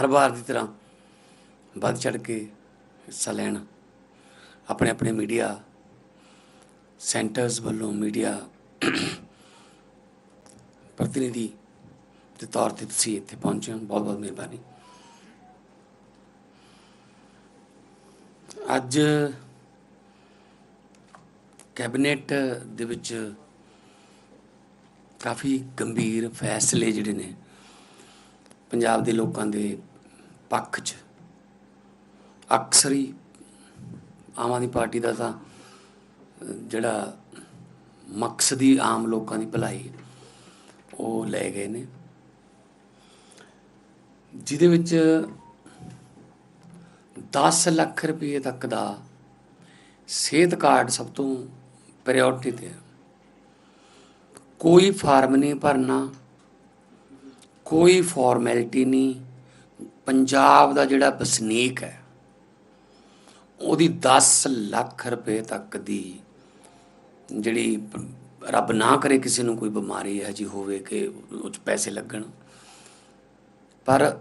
ਹਰ ਵਾਰ ਦੀ ਤਰ੍ਹਾਂ ਵੱਧ ਚੜ ਕੇ ਹਿੱਸਾ ਲੈਣ, ਆਪਣੇ ਆਪਣੇ ਮੀਡੀਆ ਸੈਂਟਰਸ ਵੱਲੋਂ ਮੀਡੀਆ ਪ੍ਰਤੀਨਿਧੀ ਦੇ ਤੌਰ ਤੇ ਤੁਸੀਂ ਇੱਥੇ ਪਹੁੰਚੇ ਹੋ। ਬਹੁਤ ਬਹੁਤ ਮਿਹਰਬਾਨੀ। ਅੱਜ ਕੈਬਨਿਟ ਦੇ ਵਿੱਚ ਕਾਫੀ ਗੰਭੀਰ ਫੈਸਲੇ ਜਿਹੜੇ ਨੇ ਪੰਜਾਬ ਦੇ ਲੋਕਾਂ ਦੇ ਪੱਖ 'ਚ। ਅਕਸਰ ਹੀ ਆਮ ਆਦਮੀ ਪਾਰਟੀ ਦਾ ਤਾਂ ਜਿਹੜਾ ਮਕਸਦ ਹੀ ਆਮ ਲੋਕਾਂ ਦੀ ਭਲਾਈ, ਉਹ ਲੈ ਗਏ ਨੇ। ਜਿਹਦੇ ਵਿੱਚ 10 ਲੱਖ ਰੁਪਏ ਤੱਕ ਦਾ ਸਿਹਤ ਕਾਰਡ ਸਭ ਤੋਂ ਪ੍ਰਾਇੋਰਟੀ ਤੇ ਹੈ। ਕੋਈ ਫਾਰਮ ਨਹੀਂ ਭਰਨਾ, ਕੋਈ ਫਾਰਮੈਲਿਟੀ ਨਹੀਂ ਪੰਜਾਬ ਦਾ ਜਿਹੜਾ ਵਸਨੀਕ ਹੈ, ਉਹਦੀ 10 ਲੱਖ ਰੁਪਏ ਤੱਕ ਦੀ ਜਿਹੜੀ ਰੱਬ ਨਾ ਕਰੇ ਕਿਸੇ ਨੂੰ ਕੋਈ ਬਿਮਾਰੀ ਹੈ ਜੀ ਹੋਵੇ ਕਿ ਉਹ 'ਚ ਪੈਸੇ ਲੱਗਣ। ਪਰ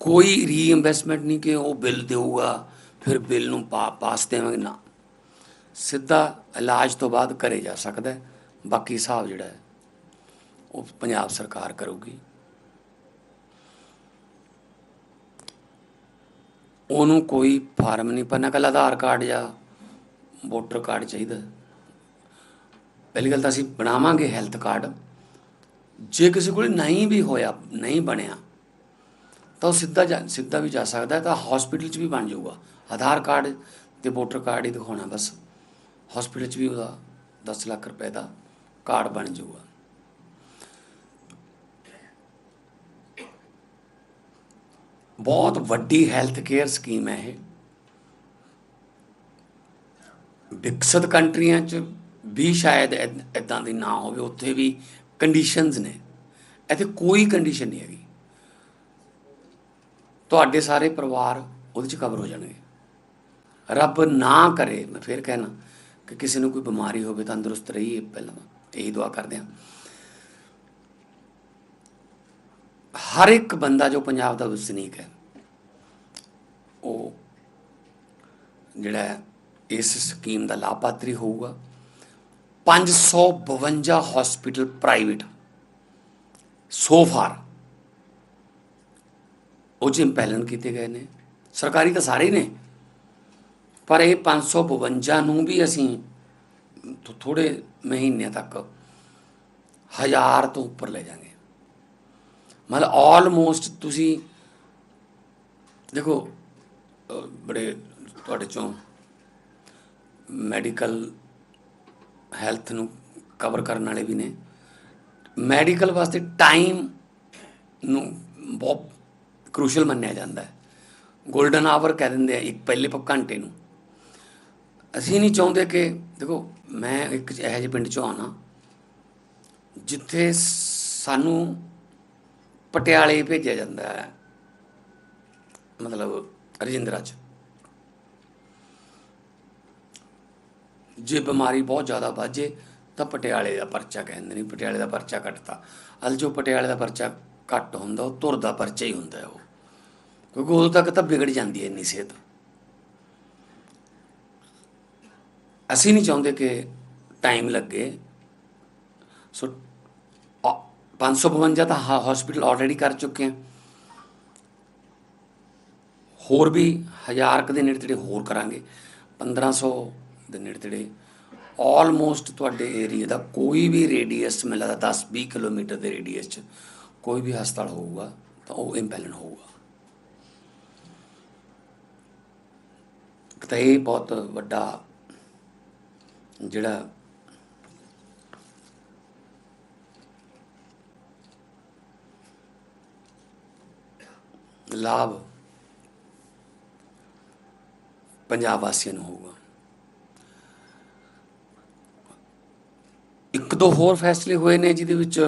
ਕੋਈ ਰੀਇਨਵੈਸਟਮੈਂਟ ਨਹੀਂ ਕਿ ਉਹ ਬਿੱਲ ਦੇਊਗਾ, ਫਿਰ ਬਿੱਲ ਨੂੰ ਪਾ, ਪਾਸ ਦੇਵਾਂਗੇ, ਨਾ। ਸਿੱਧਾ ਇਲਾਜ ਤੋਂ ਬਾਅਦ ਕਰੇ ਜਾ ਸਕਦਾ ਬਾਕੀ ਹਿਸਾਬ ਜਿਹੜਾ ਹੈ, ਉਹ ਪੰਜਾਬ ਸਰਕਾਰ ਕਰੂਗੀ। ਉਹਨੂੰ ਕੋਈ ਫਾਰਮ ਨਹੀਂ ਭਰਨਾ ਕੱਲ੍ਹ ਆਧਾਰ ਕਾਰਡ ਜਾਂ ਵੋਟਰ ਕਾਰਡ ਚਾਹੀਦਾ। ਪਹਿਲੀ ਗੱਲ ਤਾਂ ਅਸੀਂ ਬਣਾਵਾਂਗੇ ਹੈਲਥ ਕਾਰਡ। ਜੇ ਕਿਸੇ ਕੋਲ ਨਹੀਂ ਵੀ ਹੋਇਆ, ਨਹੀਂ ਬਣਿਆ, ਤਾਂ ਉਹ ਸਿੱਧਾ ਜਾ, ਸਿੱਧਾ ਵੀ ਜਾ ਸਕਦਾ ਤਾਂ ਹਸਪੀਟਲ 'ਚ ਵੀ ਬਣ ਜਾਊਗਾ। ਆਧਾਰ ਕਾਰਡ ਤੇ ਵੋਟਰ ਕਾਰਡ ਹੀ ਦਿਖਾਉਣਾ ਬਸ। ਹਸਪੀਟਲ 'ਚ ਵੀ ਉਹਦਾ 10 ਲੱਖ ਰੁਪਏ ਦਾ ਕਾਰਡ ਬਣ ਜਾਊਗਾ। ਬਹੁਤ ਵੱਡੀ ਹੈਲਥ ਕੇਅਰ ਸਕੀਮ ਹੈ ਇਹ। ਵਿਕਸਿਤ ਕੰਟਰੀਆਂ 'ਚ ਵੀ ਸ਼ਾਇਦ ਇਦਾਂ ਦੀ ਨਾ ਹੋਵੇ, ਉੱਥੇ ਵੀ ਕੰਡੀਸ਼ਨਸ ਨੇ। ਇੱਥੇ ਕੋਈ ਕੰਡੀਸ਼ਨ ਨਹੀਂ ਹੈਗੀ। ਤੁਹਾਡੇ ਸਾਰੇ ਪਰਿਵਾਰ ਉਹਦੇ 'ਚ ਕਵਰ ਹੋ ਜਾਣਗੇ। ਰੱਬ ਨਾ ਕਰੇ, ਮੈਂ ਫੇਰ ਕਹਿਣਾ ਕਿ ਕਿਸੇ ਨੂੰ ਕੋਈ ਬਿਮਾਰੀ ਹੋਵੇ, ਤੰਦਰੁਸਤ ਰਹੀਏ, ਪਹਿਲਾਂ ਇਹੀ ਦੁਆ ਕਰਦੇ ਹਾਂ। ਹਰ ਇੱਕ ਬੰਦਾ ਜੋ ਪੰਜਾਬ ਦਾ ਵਸਨੀਕ ਹੈ, ਉਹ ਜਿਹੜਾ ਇਸ ਸਕੀਮ ਦਾ ਲਾਭਪਾਤਰੀ ਹੋਊਗਾ। 552 ਹਸਪੀਟਲ ਪ੍ਰਾਈਵੇਟ ਸੋ ਫਾਰ ਉਹ 'ਚ ਇੰਪੈਲਨ ਕੀਤੇ ਗਏ ਨੇ। ਸਰਕਾਰੀ ਤਾਂ ਸਾਰੇ ਨੇ, ਪਰ ਇਹ 552 ਨੂੰ ਵੀ ਅਸੀਂ ਥੋੜੇ ਮਹੀਨਿਆਂ ਤੱਕ ਹਜ਼ਾਰ ਤੋਂ ਉੱਪਰ ਲੈ ਜਾਾਂਗੇ ਮਤਲਬ ਆਲਮੋਸਟ ਤੁਸੀਂ ਦੇਖੋ ਬੜੇ ਤੁਹਾਡੇ ਚੋਂ ਮੈਡੀਕਲ ਹੈਲਥ ਨੂੰ ਕਵਰ ਕਰਨ ਵਾਲੇ ਵੀ ਨੇ। ਮੈਡੀਕਲ ਵਾਸਤੇ ਟਾਈਮ ਨੂੰ ਬਹੁਤ ਕ੍ਰੂਸ਼ਲ ਮੰਨਿਆ ਜਾਂਦਾ ਹੈ। 골ਡਨ ਆਵਰ ਕਹਿ ਦਿੰਦੇ ਆ, ਇੱਕ ਪਹਿਲੇ ਪ, ਘੰਟੇ ਨੂੰ। ਅਸੀਂ ਨਹੀਂ ਚਾਹੁੰਦੇ ਕਿ, ਦੇਖੋ, ਮੈਂ ਇੱਕ ਇਹੋ ਜਿਹੇ ਪਿੰਡ ਚੋਂ ਆਉਣਾ, ਜਿੱਥੇ ਸਾਨੂੰ ਪਟਿਆਲੇ ਭੇਜਿਆ ਜਾਂਦਾ ਹੈ। ਮਤਲਬ ਰਜਿੰਦਰਾ ਚ। ਜੇ ਬਿਮਾਰੀ ਬਹੁਤ ਜ਼ਿਆਦਾ ਵਾਜੇ ਤਾਂ ਪਟਿਆਲੇ ਦਾ ਪਰਚਾ ਕਹਿੰਦੇ ਨਹੀਂ ਪਟਿਆਲੇ ਦਾ ਪਰਚਾ ਕੱਟਤਾ। ਅਲ ਜੋ ਪਟਿਆਲੇ ਦਾ ਪਰਚਾ ਘੱਟ ਹੁੰਦਾ, ਉਹ ਤੁਰਦਾ ਪਰਚਾ ਹੀ ਹੁੰਦਾ ਉਹ। ਕਿਉਂਕਿ ਉਦੋਂ ਤੱਕ ਤਾਂ ਵਿਗੜ ਜਾਂਦੀ ਹੈ ਇੰਨੀ ਸਿਹਤ। ਅਸੀਂ ਨਹੀਂ ਚਾਹੁੰਦੇ ਕਿ ਟਾਈਮ ਲੱਗੇ। ਸੋ 552 ਤਾਂ ਹਸਪੀਟਲ ਆਲਰੇਡੀ ਕਰ ਚੁੱਕੇ ਹਾਂ ਹੋਰ ਵੀ ਹਜ਼ਾਰ ਕੁ ਦੇ ਨੇੜੇ ਤੇੜੇ ਹੋਰ ਕਰਾਂਗੇ। 1500 ਦੇ ਨੇੜੇ ਤੇੜੇ ਆਲਮੋਸਟ ਤੁਹਾਡੇ ਏਰੀਆ ਦਾ ਕੋਈ ਵੀ ਰੇਡੀਅਸ ਮੈਨੂੰ ਲੱਗਦਾ 10 20 ਕਿਲੋਮੀਟਰ ਦੇ ਰੇਡੀਅਸ 'ਚ ਕੋਈ ਵੀ ਹਸਪਤਾਲ ਹੋਊਗਾ, ਤਾਂ ਉਹ ਇੰਪੈਲਨ ਹੋਊਗਾ। ਤਾਂ ਇਹ ਬਹੁਤ ਵੱਡਾ ਜਿਹੜਾ ਲਾਭ ਪੰਜਾਬ ਵਾਸੀਆਂ ਨੂੰ ਹੋਊਗਾ। ਇੱਕ ਦੋ ਹੋਰ ਫੈਸਲੇ ਹੋਏ ਨੇ ਜਿਹਦੇ ਵਿੱਚ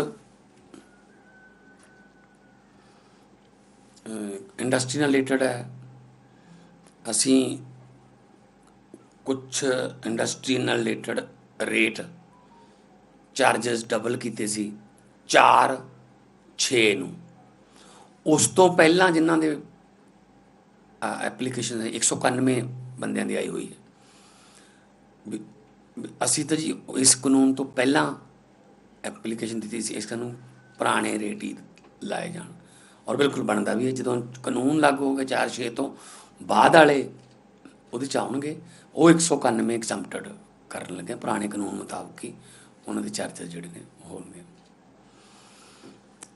ਇੰਡਸਟਰੀ ਨਾਲ ਰਿਲੇਟਡ ਹੈ। ਅਸੀਂ ਕੁਝ ਇੰਡਸਟਰੀ ਨਾਲ ਰਿਲੇਟਡ ਰੇਟ ਚਾਰजेस ਡਬਲ ਕੀਤੇ ਸੀ 4 6 ਨੂੰ। ਉਸ ਤੋਂ ਪਹਿਲਾਂ ਜਿਨ੍ਹਾਂ ਦੇ ਐਪਲੀਕੇਸ਼ਨ 191 ਬੰਦਿਆਂ ਦੀ ਆਈ ਹੋਈ ਹੈ। ਵੀ- ਅਸੀਂ ਤਾਂ ਜੀ ਇਸ ਕਾਨੂੰਨ ਤੋਂ ਪਹਿਲਾਂ ਐਪਲੀਕੇਸ਼ਨ ਦਿੱਤੀ ਸੀ, ਇਸ ਕਾਨੂੰਨ ਪੁਰਾਣੇ ਰੇਟ ਹੀ ਲਾਏ ਜਾਣ। ਔਰ ਬਿਲਕੁਲ ਬਣਦਾ ਵੀ ਹੈ, ਜਦੋਂ ਕਾਨੂੰਨ ਲਾਗੂ ਹੋ ਗਿਆ 4-6 ਤੋਂ ਬਾਅਦ ਵਾਲੇ ਉਹਦੇ ਚ ਆਉਣਗੇ, ਉਹ 191 ਐਗਜ਼ੈਂਪਟਡ ਕਰਨ ਲੱਗੇ ਪੁਰਾਣੇ ਕਾਨੂੰਨ ਮੁਤਾਬਕ ਹੀ ਉਹਨਾਂ ਦੇ ਚਾਰਜਸ ਜਿਹੜੇ ਨੇ ਉਹ ਹੋਣਗੇ।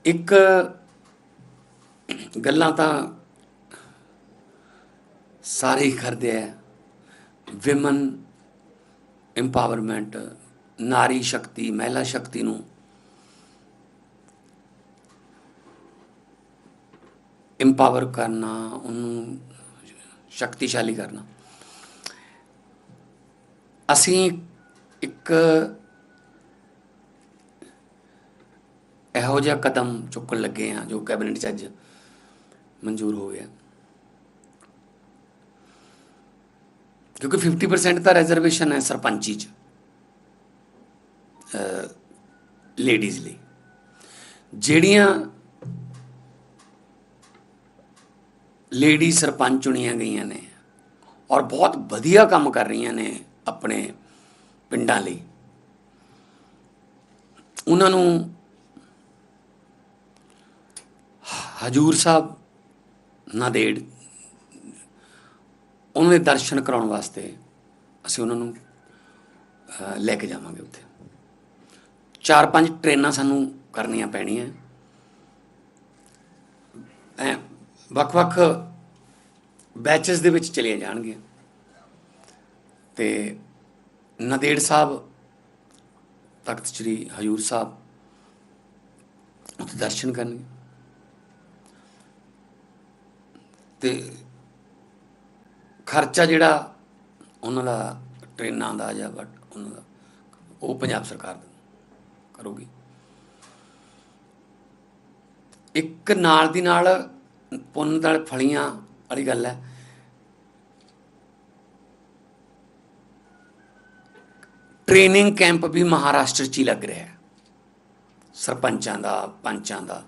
ਇੱਕ ਗੱਲਾਂ ਤਾਂ ਸਾਰੇ ਹੀ ਕਰਦੇ ਆ। ਵਿਮਨ ਐਮਪਾਵਰਮੈਂਟ ਨਾਰੀ ਸ਼ਕਤੀ, ਮਹਿਲਾ ਸ਼ਕਤੀ ਨੂੰ ਐਮਪਾਵਰ ਕਰਨਾ, ਉਹਨੂੰ ਸ਼ਕਤੀਸ਼ਾਲੀ ਕਰਨਾ। ਅਸੀਂ ਇੱਕ ਇਹੋ ਜਿਹਾ ਕਦਮ ਚੁੱਕਣ ਲੱਗੇ ਆ ਜੋ ਕੈਬਨਿਟ 'ਚ ਅੱਜ ਮਨਜ਼ੂਰ ਹੋ ਗਿਆ। ਕਿਉਂਕਿ 50% ਤਾਂ ਰਿਜ਼ਰਵੇਸ਼ਨ ਹੈ ਸਰਪੰਚੀ 'ਚ ਲੇਡੀਜ਼ ਲਈ। ਜਿਹੜੀਆਂ ਲੇਡੀ ਸਰਪੰਚ ਚੁਣੀਆਂ ਗਈਆਂ ਨੇ ਔਰ ਬਹੁਤ ਵਧੀਆ ਕੰਮ ਕਰ ਰਹੀਆਂ ਨੇ ਆਪਣੇ ਪਿੰਡਾਂ ਲਈ, ਉਹਨਾਂ ਨੂੰ ਹਜੂਰ ਸਾਹਿਬ ਨਾਂਦੇੜ ਉਹਨਾਂ ਦੇ ਦਰਸ਼ਨ ਕਰਾਉਣ ਵਾਸਤੇ ਅਸੀਂ ਉਹਨਾਂ ਨੂੰ ਲੈ ਕੇ ਜਾਵਾਂਗੇ ਉੱਥੇ। ਚਾਰ ਪੰਜ ਟ੍ਰੇਨਾਂ ਸਾਨੂੰ ਕਰਨੀਆਂ ਪੈਣੀਆਂ। ਐ, ਵੱਖ-ਵੱਖ ਬੈਚਸ ਦੇ ਵਿੱਚ ਚਲੀਆਂ ਜਾਣਗੀਆਂ। ਤੇ ਨਦੇੜ ਸਾਹਿਬ, ਤਖਤ ਸ੍ਰੀ ਹਜੂਰ ਸਾਹਿਬ ਉੱਥੇ ਦਰਸ਼ਨ ਕਰਨਗੇ। ਤੇ ਖਰਚਾ ਜਿਹੜਾ ਉਹਨਾਂ ਦਾ ਟ੍ਰੇਨਾਂ ਦਾ ਜਾਂ ਵਟ ਉਹਨਾਂ ਦਾ, ਉਹ ਪੰਜਾਬ ਸਰਕਾਰ ਕਰੂਗੀ। ਇੱਕ ਨਾਲ ਦੀ ਨਾਲ ਪੁੰਨ ਨਾਲ ਫਲੀਆਂ ਵਾਲੀ ਗੱਲ ਹੈ। ਟ੍ਰੇਨਿੰਗ ਕੈਂਪ ਵੀ ਮਹਾਰਾਸ਼ਟਰ 'ਚ ਹੀ ਲੱਗ ਰਿਹਾ ਹੈ। ਸਰਪੰਚਾਂ ਦਾ, ਪੰਚਾਂ ਦਾ।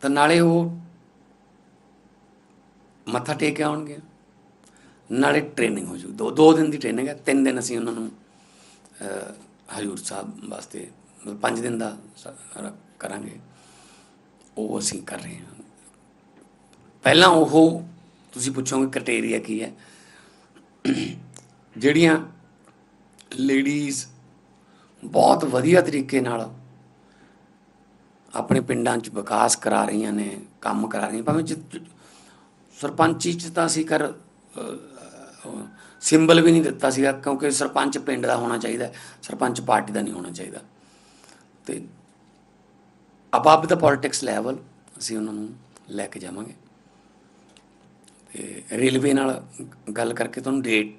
ਤਾਂ ਨਾਲੇ ਉਹ ਮੱਥਾ ਟੇਕ ਕੇ ਆਉਣਗੇ। ਨਾਲੇ ਟ੍ਰੇਨਿੰਗ ਹੋ ਜੂ। ਦੋ ਦੋ ਦਿਨ ਦੀ ਟ੍ਰੇਨਿੰਗ ਹੈ। ਤਿੰਨ ਦਿਨ ਅਸੀਂ ਉਹਨਾਂ ਨੂੰ ਹਜ਼ੂਰ ਸਾਹਿਬ ਵਾਸਤੇ, ਮਤਲਬ ਪੰਜ ਦਿਨ ਦਾ ਕਰਾਂਗੇ। ਉਹ ਅਸੀਂ ਕਰ ਰਹੇ ਹਾਂ। ਪਹਿਲਾਂ ਉਹ ਤੁਸੀਂ ਪੁੱਛੋਗੇ ਕ੍ਰਾਈਟੇਰੀਆ ਕੀ ਹੈ। ਜਿਹੜੀਆਂ ਲੇਡੀਜ਼ ਬਹੁਤ ਵਧੀਆ ਤਰੀਕੇ ਨਾਲ ਆਪਣੇ ਪਿੰਡਾਂ 'ਚ ਵਿਕਾਸ ਕਰਾ ਰਹੀਆਂ ਨੇ, ਕੰਮ ਕਰਾ ਰਹੀਆਂ ਭਾਵੇਂ ਜਿ- ਸਰਪੰਚੀ 'ਚ ਤਾਂ ਅਸੀਂ ਕਰ ਸਿੰਬਲ ਵੀ ਨਹੀਂ ਦਿੱਤਾ ਸੀਗਾ, ਕਿਉਂਕਿ ਸਰਪੰਚ ਪਿੰਡ ਦਾ ਹੋਣਾ ਚਾਹੀਦਾ, ਸਰਪੰਚ ਪਾਰਟੀ ਦਾ ਨਹੀਂ ਹੋਣਾ ਚਾਹੀਦਾ। ਤੇ ਅਬਵ ਦਾ ਪੋਲਿਟਿਕਸ ਲੈਵਲ ਅਸੀਂ ਉਹਨਾਂ ਨੂੰ ਲੈ ਕੇ ਜਾਵਾਂਗੇ। ਤੇ ਰੇਲਵੇ ਨਾਲ ਗੱਲ ਕਰਕੇ ਤੁਹਾਨੂੰ ਡੇਟ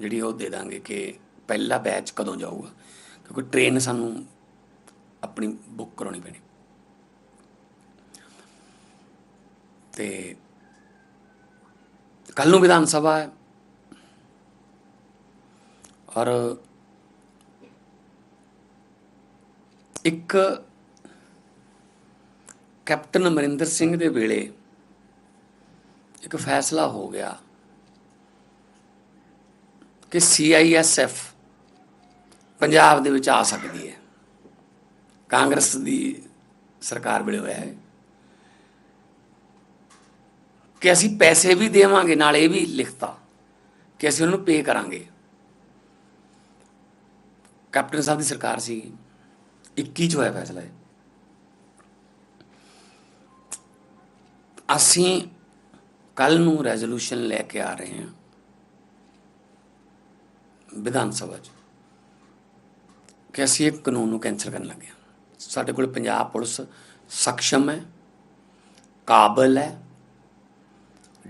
ਜਿਹੜੀ ਉਹ ਦੇ ਦਾਂਗੇ ਕਿ ਪਹਿਲਾ ਬੈਚ ਕਦੋਂ ਜਾਊਗਾ, ਕਿਉਂਕਿ ਟ੍ਰੇਨ ਸਾਨੂੰ ਆਪਣੀ ਬੁੱਕ ਕਰਾਉਣੀ ਪੈਣੀ। ਤੇ ਕੱਲ ਨੂੰ ਵਿਧਾਨ ਸਭਾ ਹੈ। ਔਰ ਇੱਕ ਕੈਪਟਨ ਅਮਰਿੰਦਰ ਸਿੰਘ ਦੇ ਵੇਲੇ ਇੱਕ ਫੈਸਲਾ ਹੋ ਗਿਆ ਕਿ ਸੀਆਈਐਸਐਫ ਪੰਜਾਬ ਦੇ ਵਿੱਚ ਆ ਸਕਦੀ ਹੈ। ਕਾਂਗਰਸ ਦੀ ਸਰਕਾਰ ਵੇਲੇ ਹੋਇਆ ਹੈ। ਕਿ ਅਸੀਂ ਪੈਸੇ ਵੀ ਦੇਵਾਂਗੇ, ਨਾਲ ਇਹ ਵੀ ਲਿਖਤਾ ਕਿ ਅਸੀਂ ਉਹਨਾਂ ਨੂੰ ਪੇ ਕਰਾਂਗੇ। ਕੈਪਟਨ ਸਾਹਿਬ ਦੀ ਸਰਕਾਰ ਸੀ। 21 ਚ ਹੋਇਆ ਫੈਸਲਾ ਇਹ। ਅਸੀਂ ਕੱਲ ਨੂੰ ਰੈਜ਼ੋਲੂਸ਼ਨ ਲੈ ਕੇ ਆ ਰਹੇ ਹਾਂ ਵਿਧਾਨ ਸਭਾ 'ਚ ਕਿ ਅਸੀਂ ਇਹ ਕਾਨੂੰਨ ਨੂੰ ਕੈਂਸਲ ਕਰਨ ਲੱਗੇ ਹਾਂ। ਸਾਡੇ ਕੋਲ ਪੰਜਾਬ ਪੁਲਿਸ ਸક્ષਮ ਹੈ, ਕਾਬਲ ਹੈ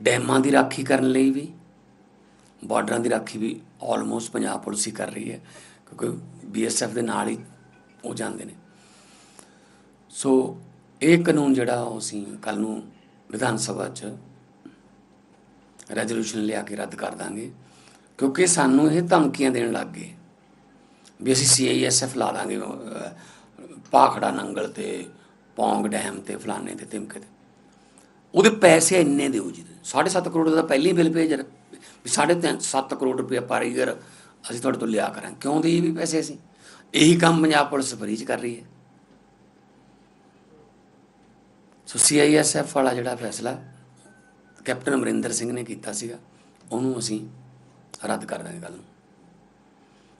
ਡੈਮਾਂ ਦੀ ਰਾਖੀ ਕਰਨ ਲਈ ਵੀ ਬਾਰਡਰਾਂ ਦੀ ਰਾਖੀ ਵੀ ਆਲਮੋਸਟ ਪੰਜਾਬ ਪੁਲਿਸ ਹੀ ਕਰ ਰਹੀ ਹੈ ਕਿਉਂਕਿ ਬੀਐਸਐਫ ਦੇ ਨਾਲ ਹੀ ਉਹ ਜਾਂਦੇ ਨੇ। ਸੋ ਇਹ ਕਾਨੂੰਨ ਜਿਹੜਾ ਉਹ ਅਸੀਂ ਕੱਲ ਨੂੰ ਵਿਧਾਨ ਸਭਾ 'ਚ ਰੈਜ਼ੋਲੂਸ਼ਨ ਲਿਆ ਕੇ ਰੱਦ ਕਰ ਦਾਂਗੇ ਕਿਉਂਕਿ ਸਾਨੂੰ ਇਹ ਧਮਕੀਆਂ ਦੇਣ ਲੱਗ ਗਏ। ਵੀ ਅਸੀਂ ਸੀਆਈਐਸਐਫ ਲਾ ਦਾਂਗੇ ਅਹ, ਭਾਖੜਾ ਨੰਗਲ ਤੇ ਪੌਂਗ ਡੈਮ ਤੇ ਫਲਾਣੇ ਤੇ ਤਿਮਕੇ ਤੇ। ਉਹਦੇ ਪੈਸੇ ਇੰਨੇ ਦਿਓ ਜੀ 7.5 ਕਰੋੜ ਦਾ ਪਹਿਲੀ ਹੀ ਬਿੱਲ ਭੇਜ ਰਿਹਾ। ਵੀ 7.5 ਕਰੋੜ ਰੁਪਏ ਪਰ ਈਅਰ ਅਸੀਂ ਤੁਹਾਡੇ ਤੋਂ ਲਿਆ ਕਰਾਂ ਕਿਉਂ ਦੇਈਏ ਵੀ ਪੈਸੇ ਅਸੀਂ? ਇਹੀ ਕੰਮ ਪੰਜਾਬ ਪੁਲਿਸ ਫਰੀ ਚ ਕਰ ਰਹੀ ਹੈ। ਸੋ ਸੀਆਈਐਸਐਫ ਵਾਲਾ ਜਿਹੜਾ ਫੈਸਲਾ ਕੈਪਟਨ ਅਮਰਿੰਦਰ ਸਿੰਘ ਨੇ ਕੀਤਾ ਸੀਗਾ, ਉਹਨੂੰ ਅਸੀਂ ਰੱਦ ਕਰ ਦਾਂਗੇ ਗੱਲ ਨੂੰ।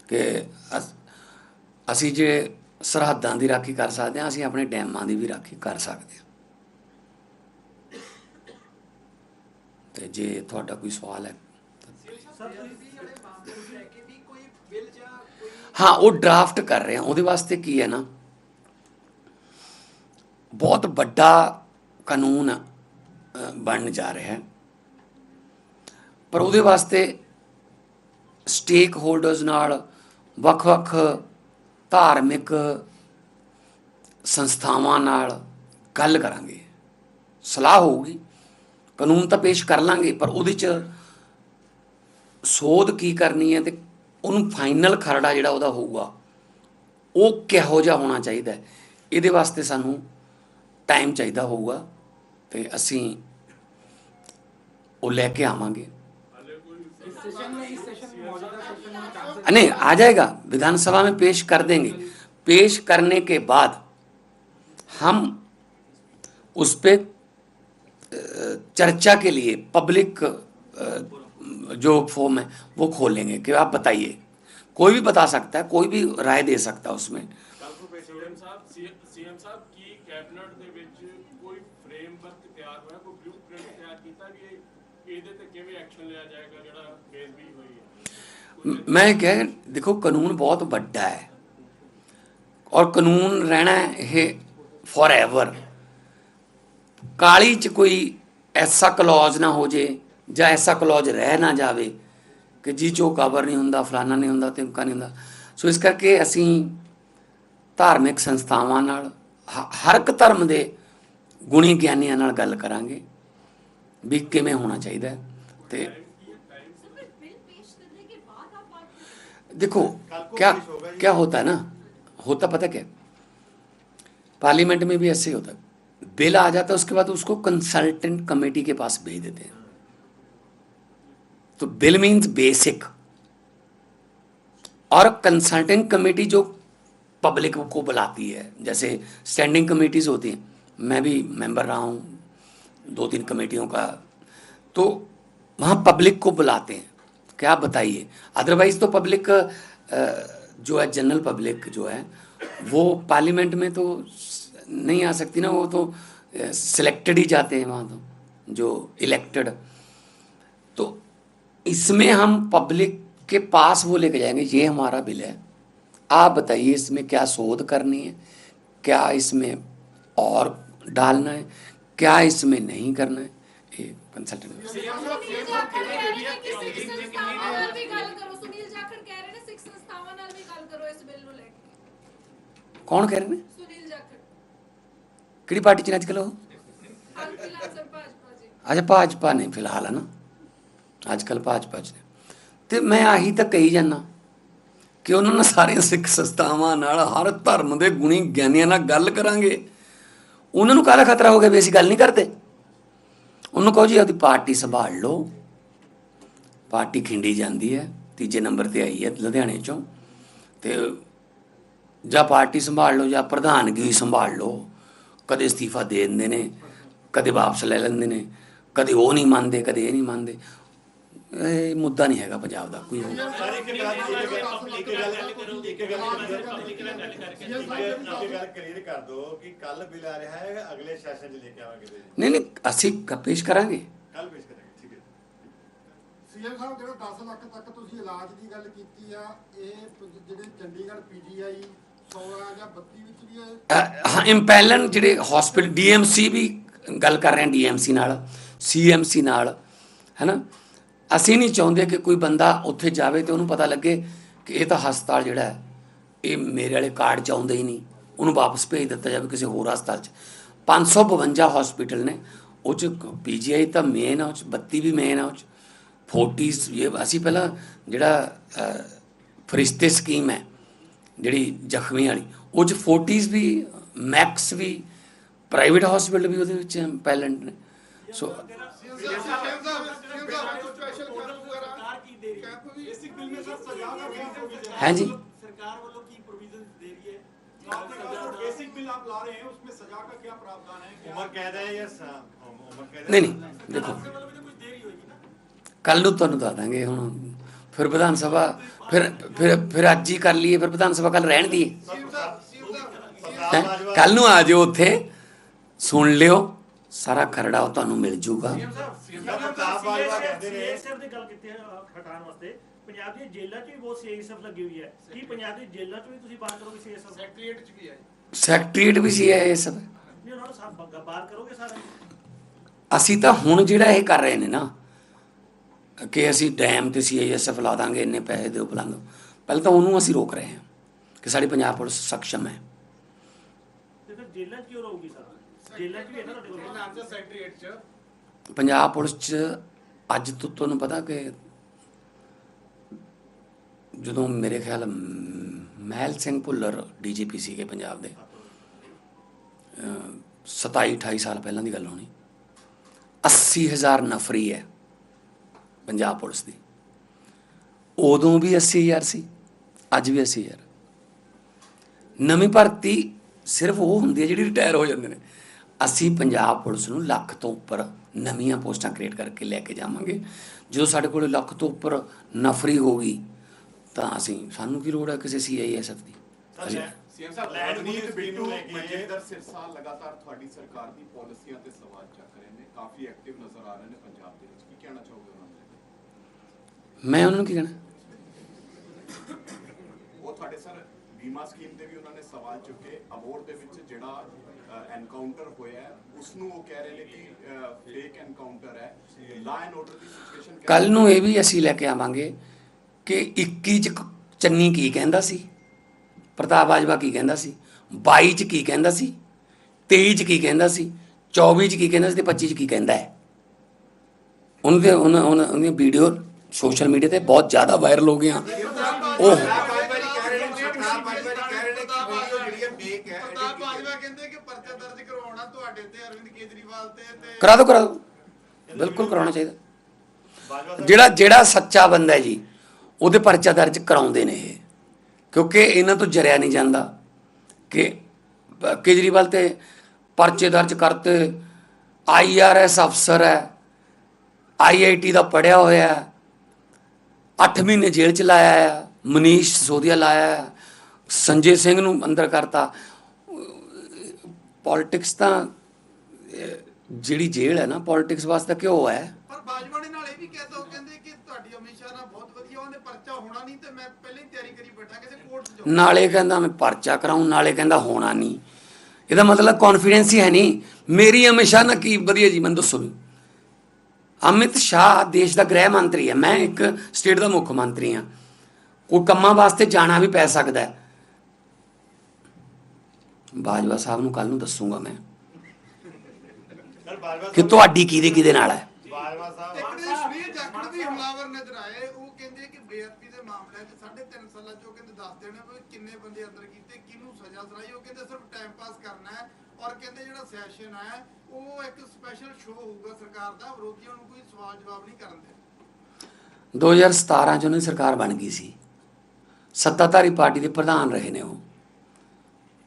ਕਿ ਅਸੀਂ ਜੇ ਸਰਹੱਦਾਂ ਦੀ ਰਾਖੀ ਕਰ ਸਕਦੇ ਹਾਂ, ਅਸੀਂ ਆਪਣੇ ਡੈਮਾਂ ਦੀ ਵੀ ਰਾਖੀ ਕਰ ਸਕਦੇ ਹਾਂ। ਤੇ ਜੇ ਤੁਹਾਡਾ ਕੋਈ ਸਵਾਲ ਹੈ ਹਾਂ ਉਹ ਡਰਾਫਟ ਕਰ ਰਹੇ ਆ ਉਹਦੇ ਵਾਸਤੇ ਕੀ ਹੈ ਨਾ? ਬਹੁਤ ਵੱਡਾ ਕਾਨੂੰਨ ਅ, ਬਣਨ ਜਾ ਰਿਹਾ ਹੈ। ਪਰ ਉਹਦੇ ਵਾਸਤੇ ਸਟੇਕ ਹੋਲਡਰਸ ਨਾਲ ਵੱਖ-ਵੱਖ ਧਾਰਮਿਕ ਸੰਸਥਾਵਾਂ ਨਾਲ ਗੱਲ ਕਰਾਂਗੇ। ਸਲਾਹ ਹੋਊਗੀ। ਕਾਨੂੰਨ ਤਾਂ ਪੇਸ਼ ਕਰ ਲਾਂਗੇ ਪਰ ਉਹਦੇ ਚ ਸੋਧ ਕੀ ਕਰਨੀ ਹੈ ਤੇ ਉਹਨੂੰ ਫਾਈਨਲ ਖਰੜਾ ਜਿਹੜਾ ਉਹਦਾ ਹੋਊਗਾ ਉਹ ਕਿਹੋ ਜਿਹਾ ਹੋਣਾ ਚਾਹੀਦਾ ਹੈ ਇਹਦੇ ਵਾਸਤੇ ਸਾਨੂੰ ਟਾਈਮ ਚਾਹੀਦਾ ਹੋਊਗਾ ਤੇ ਅਸੀਂ ਉਹ ਲੈ ਕੇ ਆਵਾਂਗੇ इस सेशन में इस सेशन में मौजूदा सेशन में चांसेस नहीं आ जाएगा विधानसभा में पेश कर देंगे पेश करने के बाद हम उस पे अ, चर्चा के लिए पब्लिक जो फॉर्म है वो खोलेंगे। कि आप बताइए। कोई भी बता सकता है कोई भी राय दे सकता है उसमें। मैं कह देखो कानून बहुत बड़ा है। और कानून रहना है फॉर एवर ਕਾਲੀ ਚ ਕੋਈ ਐਸਾ ਕਲੌਜ਼ ਨਾ ਹੋ ਜੇ ਜਾਂ ਐਸਾ ਕਲੌਜ਼ ਰਹਿ ਨਾ ਜਾਵੇ ਕਿ ਜੀ ਚੋ ਕਬਰ ਨਹੀਂ ਹੁੰਦਾ ਫਲਾਨਾ ਨਹੀਂ ਹੁੰਦਾ ਤਿਮਕਾ ਨਹੀਂ ਹੁੰਦਾ ਸੋ ਇਸ ਕਰਕੇ ਅਸੀਂ ਧਾਰਮਿਕ ਸੰਸਥਾਵਾਂ ਨਾਲ ਹ- ਹਰ ਇੱਕ ਧਰਮ ਦੇ ਗੁਣੀ ਗਿਆਨੀਆਂ ਨਾਲ ਗੱਲ ਕਰਾਂਗੇ ਵੀ ਕਿਵੇਂ ਹੋਣਾ ਚਾਹੀਦਾ ਹੈ ਤੇ सर बिल पेश करने के बाद आप बात करें देखो क्या क्या होता है ना होता पता क्या पार्लियामेंट में भी ऐसे ही होता है बिल आ जाता है, उसके बाद उसको कंसल्टेंट कमेटी के पास भेज देते हैं। तो बिल मीन्स बेसिक और कंसल्टेंट कमेटी जो पब्लिक को बुलाती है, जैसे स्टैंडिंग कमेटीज होती हैं, मैं भी मेंबर रहा हूँ दो तीन कमेटियों का तो वहाँ पब्लिक को बुलाते हैं। क्या बताइए? अदरवाइज़ तो पब्लिक जो है जनरल पब्लिक जो है, वो पार्लियामेंट में तो नहीं आ सकती ना, वो तो सिलेक्टेड ही जाते हैं वहाँ तो जो इलेक्टेड तो इसमें हम पब्लिक के पास वो लेके जाएँगे ये हमारा बिल है। आप बताइए इसमें क्या शोध करनी है क्या इसमें और डालना है क्या इसमें नहीं करना है ये कंसल्टेंट हाँ। कौन कह रहे हैं? ਕਿਹੜੀ ਪਾਰਟੀ ਚ ਨੇ ਅੱਜ ਕੱਲ੍ਹ ਉਹ? ਅੱਜ ਭਾਜਪਾ ਨੇ ਫਿਲਹਾਲ, ਹੈ ਨਾ? ਅੱਜ ਕੱਲ੍ਹ ਭਾਜਪਾ ਚ ਨੇ। ਤੇ ਮੈਂ ਆਹੀ ਤਾਂ ਕਹੀ ਜਾਂਦਾ ਕਿ ਉਹਨਾਂ ਨਾਲ ਸਾਰੀਆਂ ਸਿੱਖ ਸੰਸਥਾਵਾਂ ਨਾਲ ਹਰ ਧਰਮ ਦੇ ਗੁਣੀ ਗਿਆਨੀਆਂ ਨਾਲ ਗੱਲ ਕਰਾਂਗੇ। ਉਹਨਾਂ ਨੂੰ ਕਾਹਦਾ ਖਤਰਾ ਹੋ ਗਿਆ ਵੀ ਅਸੀਂ ਗੱਲ ਨਹੀਂ ਕਰਦੇ? ਉਹਨੂੰ ਕਹੋ ਜੀ, ਆਪਦੀ ਪਾਰਟੀ ਸੰਭਾਲ ਲਓ। ਪਾਰਟੀ ਖਿੰਡੀ ਜਾਂਦੀ ਹੈ, ਤੀਜੇ ਨੰਬਰ ਤੇ ਆਈ ਹੈ ਲੁਧਿਆਣੇ ਚੋਂ। ਤੇ ਜਾਂ ਪਾਰਟੀ ਸੰਭਾਲ ਲਓ ਜਾਂ ਪ੍ਰਧਾਨਗੀ ਸੰਭਾਲ ਲਓ। ਕਦੇ ਅਸਤੀਫਾ ਦੇ ਦਿੰਦੇ ਨੇ, ਕਦੇ ਵਾਪਸ ਲੈ ਲੈਂਦੇ ਨੇ, ਕਦੇ ਉਹ ਨਹੀਂ ਮੰਨਦੇ, ਕਦੇ ਇਹ ਨਹੀਂ ਮੰਨਦੇ। ਇਹ ਮੁੱਦਾ ਨਹੀਂ ਹੈਗਾ ਪੰਜਾਬ ਦਾ, ਕੋਈ ਨਹੀਂ ਨਹੀਂ, ਅਸੀਂ ਪੇਸ਼ ਕਰਾਂਗੇ ਕੱਲ ਪੇਸ਼ ਕਰਾਂਗੇ। ਸੀਐਮ ਸਾਹਿਬ, ਜਿਹੜਾ 10 ਲੱਖ ਤੱਕ ਤੁਸੀਂ ਇਲਾਜ ਦੀ ਗੱਲ ਕੀਤੀ ਆ, ਇਹ ਜਿਹੜੇ ਚੰਡੀਗੜ੍ਹ ਪੀਜੀਆਈ 16 ਜਾਂ 32 ਵਿੱਚ ਵੀ ਇਹ ਅ, ਇੰਪੈਲਨ ਜਿਹੜੇ ਹਸਪੀਟਲ ਡੀਐਮਸੀ ਵੀ ਗੱਲ ਕਰ ਰਹੇ ਹਾਂ ਡੀਐਮਸੀ ਨਾਲ ਸੀਐਮਸੀ ਨਾਲ ਹੈਨਾ? ਅਸੀਂ ਨਹੀਂ ਚਾਹੁੰਦੇ ਕਿ ਕੋਈ ਬੰਦਾ ਉੱਥੇ ਜਾਵੇ ਤੇ ਉਹਨੂੰ ਪਤਾ ਲੱਗੇ ਕਿ ਇਹ ਤਾਂ ਹਸਪਤਾਲ ਜਿਹੜਾ ਹੈ ਇਹ ਮੇਰੇ ਵਾਲੇ ਕਾਰਡ ਚ ਆਉਂਦਾ ਹੀ ਨਹੀਂ। ਉਹਨੂੰ ਵਾਪਸ ਭੇਜ ਦਿੱਤਾ ਜਾਵੇ ਕਿਸੇ ਹੋਰ ਹਸਪਤਾਲ ਚ। 552 ਹਸਪੀਟਲ ਨੇ ਉਹ ਚ ਪੀਜੀਆਈ ਤਾਂ ਮੇਨ ਆ ਉਹ ਚ 32 ਵੀ ਮੇਨ ਆ ਉਹ ਚ। 40s ਇਹ ਅਸੀਂ ਪਹਿਲਾਂ ਜਿਹੜਾ ਫਰਿਸ਼ਤੇ ਸਕੀਮ ਹੈ ਜਿਹੜੀ ਜ਼ਖਮੀ ਵਾਲੀ ਉਹ ਚ 40s ਵੀ ਮੈਕਸ ਵੀ ਪ੍ਰਾਈਵੇਟ ਹਸਪੀਟਲ ਵੀ ਉਹਦੇ ਵਿੱਚ ਪੈਲੈਂਟ ਨੇ। ਸੋ ਹਾਂਜੀ। ਸਰਕਾਰ ਵੱਲੋਂ ਕੀ ਪ੍ਰੋਵੀਜ਼ਨ ਦੇ ਰਹੀ ਹੈ? ਨਹੀਂ ਨਹੀਂ ਦੇਖੋ। ਕੱਲ ਨੂੰ ਤੁਹਾਨੂੰ ਦੱਸ ਦਾਂਗੇ ਹੁਣ ਫਿਰ ਵਿਧਾਨ ਸਭਾ ਫਿਰ ਫਿਰ ਫਿਰ ਅੱਜ ਹੀ ਕਰ ਲਈਏ ਫਿਰ ਵਿਧਾਨ ਸਭਾ ਕੱਲ ਰਹਿਣ ਦੀ। ਕੱਲ ਨੂੰ ਆ ਜਾਓ ਉੱਥੇ ਸੁਣ ਲਿਓ ਸਾਰਾ ਖਰੜਾ ਉਹ ਤੁਹਾਨੂੰ ਮਿਲ ਜੂਗਾ। ਦੀ ਪੰਜਾਬ ਦੀਆਂ ਜੇਲ੍ਹਾਂ 'ਚ ਵੀ ਬਹੁਤ ਸੀਐਸਐਫ ਲੱਗੀ ਹੋਈ ਹੈ ਕੀ ਪੰਜਾਬ ਦੀ ਜੇਲ੍ਹਾਂ 'ਚ ਵੀ ਤੁਸੀਂ ਬਾਤ ਕਰੋਗੇ ਸੀਐਸਐਫ ਸੈਕਟਰੀਏਟ ਚ ਵੀ ਹੈ ਸੈਕਟਰੀਏਟ ਵੀ ਸੀ ਇਹ ਸਭ। ਨਹੀਂ ਉਹਨਾਂ ਨੂੰ ਸਭ ਬ- ਬਾਤ ਕਰੋਗੇ ਸਾਰੇ? ਅਸੀਂ ਤਾਂ ਹੁਣ ਜਿਹੜਾ ਇਹ ਕਰ ਰਹੇ ਨੇ ਨਾ ਕਿ ਅਸੀਂ ਡੈਮ ਤੇ ਸੀਆਈਐਸਐਫ ਲਾ ਦਾਂਗੇ ਇੰਨੇ ਪੈਸੇ ਦਿਓ ਬਲੰਗ ਪਹਿਲਾਂ ਤਾਂ ਉਹਨੂੰ ਅਸੀਂ ਰੋਕ ਰਹੇ ਹਾਂ ਕਿ ਸਾਡੀ ਪੰਜਾਬ ਪੁਲਿਸ ਸક્ષਮ ਹੈ। ਪੰਜਾਬ ਪੁਲਿਸ 'ਚ ਅੱਜ ਤੋਂ ਤੁਹਾਨੂੰ ਪਤਾ ਕਿ ਜਦੋਂ ਮੇਰੇ ਖਿਆਲ ਮਹਿਲ ਸਿੰਘ ਭੁੱਲਰ ਡੀਜੀਪੀ ਸੀਗੇ ਪੰਜਾਬ ਦੇ ਅਹ 27 28 ਸਾਲ ਪਹਿਲਾਂ ਦੀ ਗੱਲ ਹੋਣੀ 80000 ਨਫਰੀ ਹੈ। ਪੰਜਾਬ ਪੁਲਿਸ ਦੀ। ਉਦੋਂ ਵੀ 80000 ਸੀ ਅੱਜ ਵੀ 80000 ਨਵੀਂ ਭਰਤੀ ਸਿਰਫ ਉਹ ਹੁੰਦੀ ਹੈ ਜਿਹੜੀ ਰਿਟਾਇਰ ਹੋ ਜਾਂਦੇ ਨੇ। ਅਸੀਂ ਪੰਜਾਬ ਪੁਲਿਸ ਨੂੰ ਲੱਖ ਤੋਂ ਉੱਪਰ ਨਵੀਆਂ ਪੋਸਟਾਂ ਕ੍ਰੀਏਟ ਕਰਕੇ ਲੈ ਕੇ ਜਾਵਾਂਗੇ। ਜਦੋਂ ਸਾਡੇ ਕੋਲ ਲੱਖ ਤੋਂ ਉੱਪਰ ਨਫਰੀ ਹੋਗੀ ਤਾਂ ਅਸੀਂ ਸਾਨੂੰ ਕੀ ਲੋੜ ਹੈ ਕਿਸੇ ਸੀਆਈਐਸਐਫ ਦੀ? ਸੀਐਮ ਸਾਹਿਬ ਪੂਲਿੰਗ ਬਿੱਟੂ ਮਨਜਿੰਦਰ ਸਿਰਸਾ ਲਗਾਤਾਰ ਤੁਹਾਡੀ ਸਰਕਾਰ ਦੀ ਪਾਲਿਸੀਆਂ ਤੇ ਸਵਾਲ ਚੱਕ ਰਹੇ ਨੇ ਕਾਫੀ ਐਕਟਿਵ ਨਜ਼ਰ ਆ ਰਹੇ ਨੇ ਪੰਜਾਬ ਦੇ ਵਿੱਚ। ਕੀ ਕਹਿਣਾ ਚਾਹੋਗੇ ਉਹਨਾਂ ਨੂੰ? ਮੈਂ ਉਹਨਾਂ ਨੂੰ ਕੀ ਕਹਿਣਾ? ਉਹ ਤੁਹਾਡੇ ਸਰ ਬੀਮਾ ਸਕੀਮ ਤੇ ਵੀ ਉਹਨਾਂ ਨੇ ਸਵਾਲ ਚੁੱਕੇ ਅਬੋਰ ਦੇ ਵਿੱਚ ਜਿਹੜਾ ਐਨਕਾਊਂਟਰ ਹੋਇਆ ਉਸ ਨੂੰ ਉਹ ਕਹਿ ਰਹੇ ਨੇ ਕਿ ਫੇਕ ਐਨਕਾਊਂਟਰ ਹੈ। Law and order the situation ਕੱਲ ਨੂੰ ਇਹ ਵੀ ਅਸੀਂ ਲੈ ਕੇ ਆਵਾਂਗੇ ਕਿ 21 ਚ ਚੰਨੀ ਕੀ ਕਹਿੰਦਾ ਸੀ? ਪ੍ਰਤਾਪ ਬਾਜਵਾ ਕੀ ਕਹਿੰਦਾ ਸੀ? 22 ਚ ਕੀ ਕਹਿੰਦਾ ਸੀ? 23 ਚ ਕੀ ਕਹਿੰਦਾ ਸੀ? 24 ਚ ਕੀ ਕਹਿੰਦਾ ਸੀ ਤੇ 25 ਚ ਕੀ ਕਹਿੰਦਾ ਹੈ? ਉਹਨਾਂ ਦੇ ਉਹਨਾਂ ਉਹਨਾਂ ਉਹਦੀਆਂ ਵੀਡੀਓ ਸੋਸ਼ਲ ਮੀਡੀਆ ਤੇ ਬਹੁਤ ਜ਼ਿਆਦਾ ਵਾਇਰਲ ਹੋ ਗਈਆਂ ਉਹ ਕਰਾ ਦਿਓ ਕਰਾ ਦਿਓ। ਬਿਲਕੁਲ ਕਰਾਉਣਾ ਚਾਹੀਦਾ। ਜਿਹੜਾ ਜਿਹੜਾ ਸੱਚਾ ਬੰਦਾ ਹੈ ਜੀ, ਉਹਦੇ ਪਰਚਾ ਦਰਜ ਕਰਾਉਂਦੇ ਨੇ ਇਹ। ਕਿਉਂਕਿ ਇਹਨਾਂ ਤੋਂ ਜਰਿਆ ਨਹੀਂ ਜਾਂਦਾ ਕਿ, ਕੇਜਰੀਵਾਲ ਤੇ ਪਰਚੇ ਦਰਜ ਕਰਤੇ। ਆਈਆਰਐਸ ਅਫਸਰ ਹੈ। ਆਈਆਈਟੀ ਦਾ ਪੜਿਆ ਹੋਇਆ ਹੈ। 8 ਮਹੀਨੇ ਜੇਲ੍ਹ ਚ ਲਾਇਆ ਹੈ ਮਨੀਸ਼ ਸੋਧੀਆ ਲਾਇਆ ਹੈ ਸੰਜੇ ਸਿੰਘ ਨੂੰ ਅੰਦਰ ਕਰਤਾ। ਪੋਲਿਟਿਕਸ ਤਾਂ ਜਿਹੜੀ ਜੇਲ੍ਹ ਹੈ ਨਾ ਪੋਲਿਟਿਕਸ ਵਾਸਤੇ ਕਿਉਂ ਹੈ। ਪਰ ਬਾਜਵਾ ਨੇ ਨਾਲ ਇਹ ਵੀ ਕਹਿਤਾ ਉਹ ਕਹਿੰਦੇ ਕਿ ਤੁਹਾਡੀ ਸ਼ਾਹ ਨਾਲ ਬਹੁਤ ਵਧੀਆ ਉਹਨੇ ਪਰਚਾ ਹੋਣਾ ਨਹੀਂ ਤੇ ਮੈਂ ਪਹਿਲਾਂ ਹੀ ਤਿਆਰੀ ਕਰੀ ਬੈਠਾ ਕਿਸੇ ਕੋਰਟ 'ਚ ਜਾਊਂ ਨਾਲੇ ਕਹਿੰਦਾ ਮੈਂ ਪਰਚਾ ਕਰਾਉਂ ਨਾਲੇ ਕਹਿੰਦਾ ਹੋਣਾ ਨਹੀਂ। ਇਹਦਾ ਮਤਲਬ ਕੌਨਫੀਡੈਂਸ ਹੀ ਹੈ ਨਹੀਂ। ਮੇਰੀ ਹਮੇਸ਼ਾ ਨਾ ਕੀ ਵਧੀਆ ਜੀ ਮੈਨੂੰ ਦੱਸੋ ਵੀ। ਅਮਿਤ ਸ਼ਾਹ ਦੇਸ਼ ਦਾ ਗ੍ਰਹਿ ਮੰਤਰੀ ਹੈ। ਮੈਂ ਇੱਕ ਸਟੇਟ ਦਾ ਮੁੱਖ ਮੰਤਰੀ ਹਾਂ। ਕੋਈ ਕੰਮਾਂ ਵਾਸਤੇ ਜਾਣਾ ਵੀ ਪੈ ਸਕਦਾ ਹੈ। ਬਾਜਵਾ ਸਾਹਿਬ ਨੂੰ ਕੱਲ ਨੂੰ ਦੱਸੂਗਾ ਮੈਂ ਸਰ ਬਾਜਵਾ ਕਿ ਤੁਹਾਡੀ ਕਿਹਦੇ ਕਿਹਦੇ ਨਾਲ ਹੈ। ਬਾਜਵਾ ਸਾਹਿਬ ਇੱਕ ਸੁਨੀਲ ਜਾਖੜ ਵੀ ਹਮਲਾਵਰ ਨਜ਼ਰ ਆਏ। ਉਹ ਕਹਿੰਦੇ ਕਿ ਬੇਅਦਬੀ ਦੇ ਮਾਮਲੇ 'ਚ 3.5 ਸਾਲਾਂ 'ਚ ਉਹ ਕਹਿੰਦੇ ਦੱਸ ਦੇਣਾ ਵੀ ਕਿੰਨੇ ਬੰਦੇ ਅੰਦਰ ਕੀਤੇ ਕਿਹਨੂੰ ਸਜ਼ਾ ਸੁਣਾਈ। ਉਹ ਕਹਿੰਦੇ ਸਿਰਫ ਟਾਈਮ ਪਾਸ ਕਰਨਾ ਹੈ। ਔਰ ਕਹਿੰਦੇ ਜਿਹੜਾ ਸੈਸ਼ਨ ਹੈ, ਉਹ ਇੱਕ ਸਪੈਸ਼ਲ ਸ਼ੋਅ ਹੋਊਗਾ ਸਰਕਾਰ ਦਾ, ਵਿਰੋਧੀਆਂ ਨੂੰ ਕੋਈ ਸਵਾਲ ਜਵਾਬ ਨਹੀਂ ਕਰਨ ਦੇ 2017 ਚ ਉਹਨਾਂ ਸਰਕਾਰ ਬਣ ਗਈ ਸੀ। ਸੱਤਾਧਾਰੀ ਪਾਰਟੀ ਦੇ ਪ੍ਰਧਾਨ ਰਹੇ ਨੇ ਉਹ।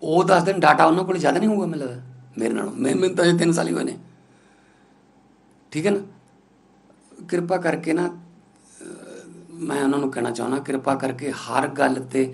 ਉਹ ਦੱਸ ਦਿਨ ਡਾਟਾ ਉਹਨਾਂ ਕੋਲ ਜ਼ਿਆਦਾ ਨਹੀਂ ਹੋਊਗਾ ਮੈਨੂੰ ਲੱਗਦਾ, ਮੇਰੇ ਨਾਲੋਂ। ਮੈਂ ਮੈਨੂੰ ਤਾਂ 3 ਸਾਲ ਹੀ ਹੋਏ ਨੇ। ਠੀਕ ਹੈ ਨਾ? ਕਿਰਪਾ ਕਰਕੇ ਨਾ ਮੈਂ ਉਹਨਾਂ ਨੂੰ ਕਹਿਣਾ ਚਾਹੁੰਦਾ, ਕਿਰਪਾ ਕਰਕੇ ਹਰ ਗੱਲ ਤੇ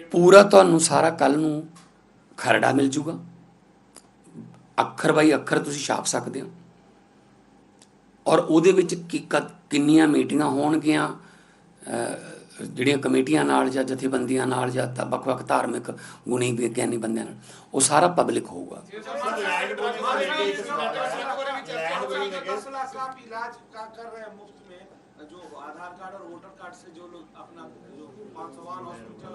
ਪੂਰਾ ਤੁਹਾਨੂੰ ਸਾਰਾ ਕੱਲ ਨੂੰ ਖਰੜਾ ਮਿਲ ਜੂਗਾ ਅੱਖਰ ਬਾਈ ਅੱਖਰ ਤੁਸੀਂ ਛਾਪ ਸਕਦੇ ਹੋ ਔਰ ਉਹਦੇ ਵਿੱਚ ਕੀ ਕਦ- ਕਿੰਨੀਆਂ ਮੀਟਿੰਗਾਂ ਹੋਣਗੀਆਂ ਜਿਹੜੀਆਂ ਕਮੇਟੀਆਂ ਨਾਲ ਜਾਂ ਜਥੇਬੰਦੀਆਂ ਨਾਲ ਜਾਂ ਤਾਂ ਵੱਖ-ਵੱਖ ਧਾਰਮਿਕ ਗੁਣੀ ਵਿਗਿਆਨੀ ਬੰਦਿਆਂ ਨਾਲ ਉਹ ਸਾਰਾ ਪਬਲਿਕ ਹੋਊਗਾ ਲੈਂਡ ਬੋਲਿੰਗ ਨੂੰ ਲੈ ਕੇ ਇੱਕ ਸਵਾਲ ਹੈ ਲੈਂਡ ਬੋਲਿੰਗ ਲੈ ਕੇ दस लाख का आप इलाज का कर रहे हैं मुफ्त में जो आधार कार्ड और वोटर कार्ड से जो लोग अपना जो पांचवान हॉस्पिटल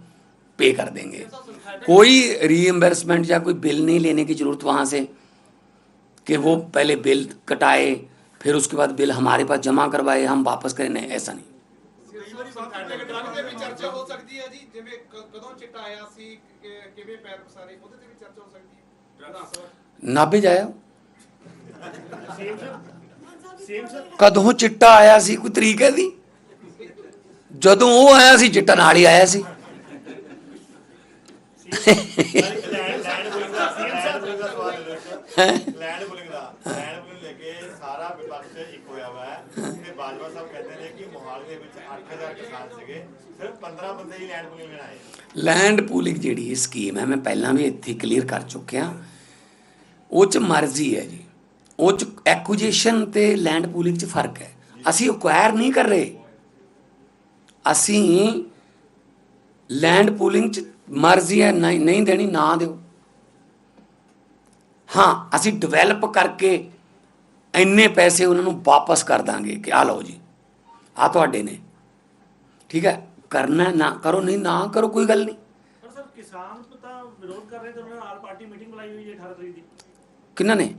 पे कर देंगे कोई रीएम्बर्समेंट या कोई बिल नहीं लेने की जरूरत वहाँ से कि वो पहले बिल कटाए फिर उसके बाद बिल हमारे पास जमा करवाए हम वापस करें नहीं ऐसा नहीं ਗੱਲ ਤੇ ਵੀ ਚਰਚਾ ਹੋ ਸਕਦੀ ਹੈ ਜੀ ਜਿਵੇਂ ਕ- ਕਦੋਂ ਚਿੱਟਾ ਆਇਆ ਸੀ ਕਿ- ਕਿਵੇਂ ਪੈਰ ਪਸਾਰੇ ਉਹਦੇ ਤੇ ਵੀ ਚਰਚਾ ਹੋ ਸਕਦੀ ਹੈ ਪ੍ਰਧਾਨ ਸਾਹਿਬ ਨਾਭੇ ਜਾਇਆ ਸੇਮ ਸਰ ਸੇਮ ਸਰ ਕਦੋਂ ਚਿੱਟਾ ਆਇਆ ਸੀ ਕੋਈ ਤਰੀਕ ਹੈ ਦੀ ਜਦੋਂ ਉਹ ਆਇਆ ਸੀ ਚਿੱਟਾ ਨਾਲ ਹੀ ਆਇਆ ਸੀ ਲੈਂਡ ਲੈਂਡ ਦਾ ਲੈਂਡ ਬੋਲਿੰਗ ਲੈ ਕੇ ਸਾਰਾ ਵਿਪਕਸ਼ ਇੱਕ ਹੋਇਆ ਵਾ ਹੈ ਤੇ ਬਾਜਵਾ ਸਾਹਿਬ ਕਹਿੰਦੇ ਨੇ ਕਿ ਮੋਹਾਲੀ ਦੇ ਵਿੱਚ 8000 ਕਿਸਾਨ ਸੀਗੇ ਸਿਰਫ 15 ਬੰਦੇ ਹੀ ਲੈਂਡ ਬੋਲਿੰਗ ਲੈਣ ਆਏ ਲੈਂਡ ਪੂਲਿੰਗ ਜਿਹੜੀ ਸਕੀਮ ਹੈ ਮੈਂ ਪਹਿਲਾਂ ਵੀ ਇੱਥੇ ਕਲੀਅਰ ਕਰ ਚੁੱਕਿਆ। ਉਹ ਚ ਮਰਜ਼ੀ ਹੈ ਜੀ। ਉਹ ਚ ਐਕੁਜੀਸ਼ਨ ਤੇ ਲੈਂਡ ਪੂਲਿੰਗ ਚ ਫ਼ਰਕ ਹੈ। ਅਸੀਂ ਅਕਵਾਇਰ ਨਹੀਂ ਕਰ ਰਹੇ। ਅਸੀਂ ਲੈਂਡ ਪੂਲਿੰਗ ਚ ਮਰਜ਼ੀ ਹੈ ਨਹੀਂ ਨਹੀਂ ਦੇਣੀ ਨਾ ਦਿਓ। ਹਾਂ ਅਸੀਂ ਡਿਵੈਲਪ ਕਰਕੇ ਇੰਨੇ ਪੈਸੇ ਉਹਨਾਂ ਨੂੰ ਵਾਪਸ ਕਰ ਦਾਂਗੇ ਕਿ ਆ ਲਓ ਜੀ ਆ ਤੁਹਾਡੇ ਨੇ। ਠੀਕ ਹੈ ਕਰਨਾ ਨਾ ਕਰੋ ਨਹੀਂ ਨਾ ਕਰੋ ਕੋਈ ਗੱਲ ਨਹੀਂ। ਪਰ ਸਰ ਕਿਸਾਨ ਤਾਂ ਵਿਰੋਧ ਕਰ ਰਹੇ ਤੇ ਉਹਨਾਂ ਨੇ ਆਲ ਪਾਰਟੀ ਮੀਟਿੰਗ ਬੁਲਾਈ ਹੋਈ ਹੈ 18 ਤਰੀਕ ਦੀ। ਕਿਹਨਾਂ ਨੇ?